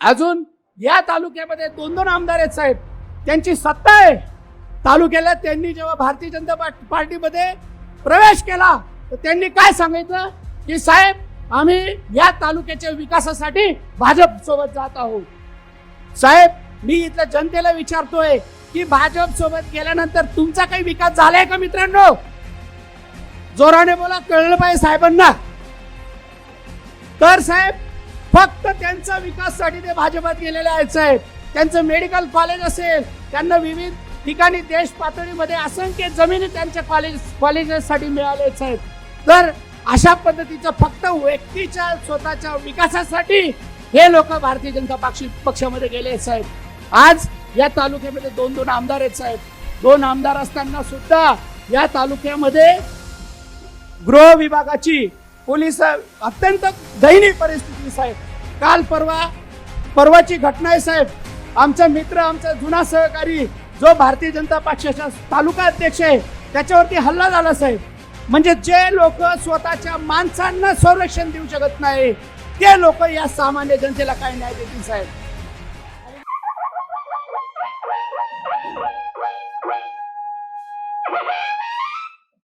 अजून या तालुक्यामध्ये दोन दोन आमदार आहेत साहेब. त्यांची सत्ता आहे. तालुक्याला त्यांनी जेव्हा भारतीय जनता पार्टीमध्ये प्रवेश केला तर त्यांनी काय सांगितलं? की साहेब आम्ही या तालुक्याच्या विकासासाठी भाजप सोबत जात आहोत. साहेब मी इथल्या जनतेला विचारतोय की भाजप सोबत गेल्यानंतर तुमचा काही विकास झालाय का मित्रांनो? जोराने बोला कळलं पाहिजे साहेबांना. तर साहेब फक्त त्यांचा विकाससाठी ते भाजपात गेलेले आहेत साहेब. त्यांचं मेडिकल कॉलेज असेल त्यांना विविध ठिकाणी देश पातळीमध्ये असंख्य जमिनी त्यांच्या कॉलेज कॉलेजेससाठी मिळाले आहेत, साहेब. तर अशा पद्धतीचं फक्त व्यक्तीच्या स्वतःच्या विकासासाठी हे लोक भारतीय जनता पक्ष पक्षामध्ये गेले आहेत, साहेब. आज या तालुक्यामध्ये दोन दोन आमदार आहेत साहेब. दोन आमदार असताना सुद्धा या तालुक्यामध्ये गृह विभागाची पोलीस अत्यंत दयनीय परिस्थिती साहेब. काल परवा परवाची घटना आहे साहेब. आमचा मित्र आमचा जुना सहकारी जो भारतीय जनता पक्षाचा तालुका अध्यक्ष आहे त्याच्यावरती हल्ला झाला साहेब. म्हणजे जे लोक स्वतःच्या माणसांना संरक्षण देऊ शकत नाही ते लोक या सामान्य जनतेला काय न्याय देतील साहेब.